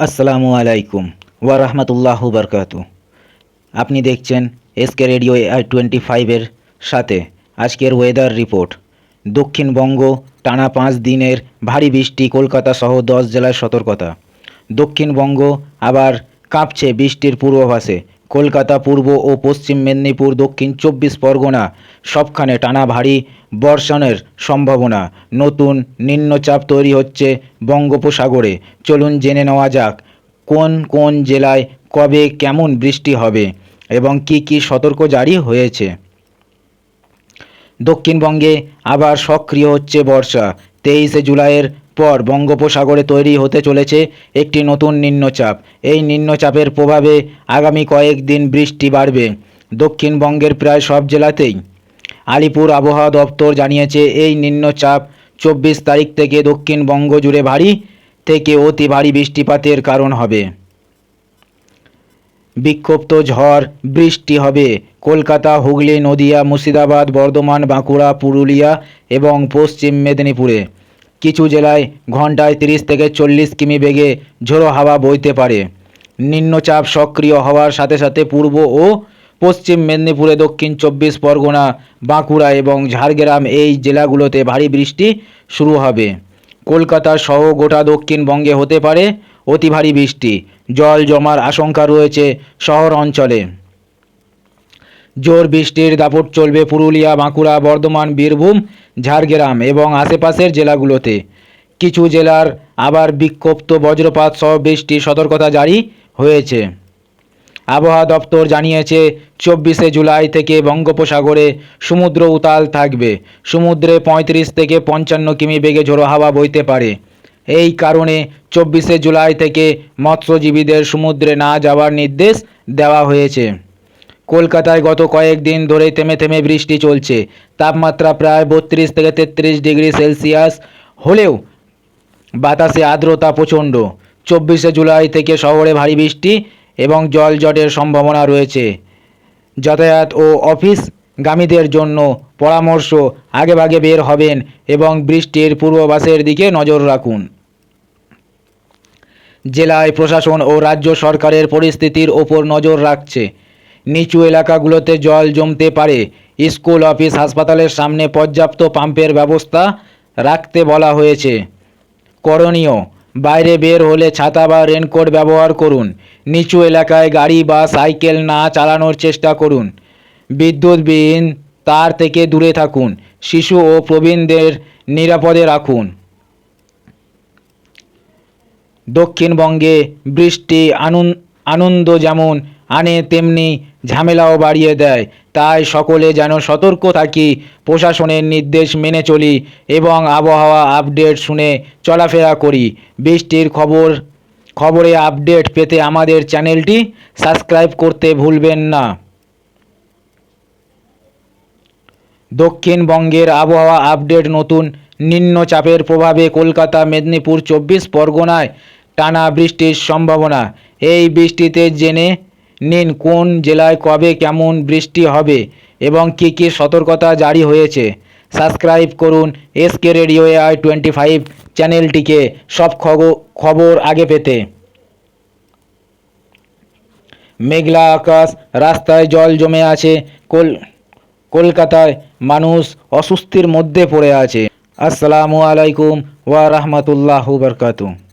আসসালামু আলাইকুম ওয়া রাহমাতুল্লাহু বারকাতু আপনি দেখছেন এসকে রেডিও আই টোয়েন্টি ফাইভের সাথে আজকের ওয়েদার রিপোর্ট দক্ষিণবঙ্গ টানা পাঁচ দিনের ভারী বৃষ্টি, কলকাতা সহ দশ জেলায় সতর্কতা। দক্ষিণবঙ্গ আবার কাঁপছে বৃষ্টির পূর্বাভাসে। কলকাতা, পূর্ব ও পশ্চিম মেদিনীপুর, দক্ষিণ চব্বিশ পরগনা, সবখানে টানা ভারী বর্ষণের সম্ভাবনা। নতুন নিম্নচাপ তৈরি হচ্ছে বঙ্গোপসাগরে। চলুন জেনে নেওয়া যাক, কোন কোন জেলায় কবে কেমন বৃষ্টি হবে এবং কি কি সতর্ক জারি হয়েছে। দক্ষিণবঙ্গে আবার সক্রিয় হচ্ছে বর্ষা। তেইশে জুলাইয়ের পর বঙ্গোপসাগরে তৈরি হতে চলেছে একটি নতুন নিম্নচাপ। এই নিম্নচাপের প্রভাবে আগামী কয়েকদিন বৃষ্টি বাড়বে। দক্ষিণবঙ্গের প্রায় সব জেলাতেই আলিপুর আবহাওয়া দপ্তর জানিয়েছে, এই নিম্নচাপ চব্বিশ তারিখ থেকে দক্ষিণবঙ্গ জুড়ে ভারী থেকে অতি ভারী বৃষ্টিপাতের কারণ হবে। বিক্ষুব্ধ ঝড়, বৃষ্টি হবে। কলকাতা, হুগলি, নদিয়া, মুর্শিদাবাদ, বর্ধমান, বাঁকুড়া, পুরুলিয়া এবং পশ্চিম মেদিনীপুরে। কিছু জেলায় ঘন্টায় তিরিশ থেকে চল্লিশ কিমি বেগে ঝোড়ো হাওয়া বইতে পারে। নিম্নচাপ সক্রিয় হওয়ার সাথে সাথে পূর্ব ও পশ্চিম মেদিনীপুরে দক্ষিণ চব্বিশ পরগনা, বাঁকুড়া এবং ঝাড়গ্রাম এই জেলাগুলোতে ভারী বৃষ্টি শুরু হবে। কলকাতা সহ গোটা দক্ষিণবঙ্গে হতে পারে অতি ভারী বৃষ্টি। জল জমার আশঙ্কা রয়েছে শহর অঞ্চলে। জোর বৃষ্টির দাপট চলবে পুরুলিয়া, বাঁকুড়া, বর্ধমান, বীরভূম ঝাড়গ্রাম এবং আশেপাশের জেলাগুলোতে। কিছু জেলার আবার বিক্ষিপ্ত বজ্রপাত সহ বৃষ্টির সতর্কতা জারি হয়েছে। আবহাওয়া দপ্তর জানিয়েছে, চব্বিশে জুলাই থেকে বঙ্গোপসাগরে সমুদ্র উতাল থাকবে। সমুদ্রে পঁয়ত্রিশ থেকে পঞ্চান্ন কিমি বেগে ঝোড়ো হাওয়া বইতে পারে। এই কারণে চব্বিশে জুলাই থেকে মৎস্যজীবীদের সমুদ্রে না যাওয়ার নির্দেশ দেওয়া হয়েছে। কলকাতায় গত কয়েকদিন ধরে থেমে থেমে বৃষ্টি চলছে। তাপমাত্রা প্রায় বত্রিশ থেকে তেত্রিশ ডিগ্রি সেলসিয়াস হলেও বাতাসে আর্দ্রতা প্রচণ্ড। চব্বিশে জুলাই থেকে শহরে ভারী বৃষ্টি এবং জল জটের সম্ভাবনা রয়েছে। যাতায়াত ও অফিসগামীদের জন্য পরামর্শ আগেভাগে বের হবেন এবং বৃষ্টির পূর্বাভাসের দিকে নজর রাখুন। জেলায় প্রশাসন ও রাজ্য সরকারের পরিস্থিতির ওপর নজর রাখছে। নিচু এলাকাগুলোতে জল জমতে পারে। স্কুল, অফিস, হাসপাতালের সামনে পর্যাপ্ত পাম্পের ব্যবস্থা রাখতে বলা হয়েছে। করণীয়, বাইরে বের হলে ছাতা বা রেনকোট ব্যবহার করুন। নিচু এলাকায় গাড়ি বা সাইকেল না চালানোর চেষ্টা করুন। বিদ্যুৎবিহীন তার থেকে দূরে থাকুন। শিশু ও প্রবীণদের নিরাপদে রাখুন। দক্ষিণবঙ্গে বৃষ্টি আনন্দ যেমন আনে, তেমনি ঝামেলাও বাড়িয়ে দেয়। তাই সকলে যেন সতর্ক থাকি, প্রশাসনের নির্দেশ মেনে চলি এবং আবহাওয়া আপডেট শুনে চলাফেরা করি। বৃষ্টির খবর, খবরে আপডেট পেতে আমাদের চ্যানেলটি সাবস্ক্রাইব করতে ভুলবেন না। দক্ষিণবঙ্গের আবহাওয়া আপডেট নতুন, নিম্নচাপের প্রভাবে কলকাতা, মেদিনীপুর, চব্বিশ পরগনায় টানা বৃষ্টির সম্ভাবনা। এই বৃষ্টিতে জেনে নিন কোন জেলায় কবে কেমন বৃষ্টি হবে এবং কী কী সতর্কতা জারি হয়েছে। সাবস্ক্রাইব করুন SK radio I twenty five চ্যানেলটিকে। সব খবর আগে পেতে। মেঘলা আকাশ, রাস্তায় জল জমে আছে, কল, কলকাতায় মানুষ অস্বস্তির মধ্যে পড়ে আছে। আসসালামু আলাইকুম ওয়া রাহমাতুল্লাহু বারকাতুহু।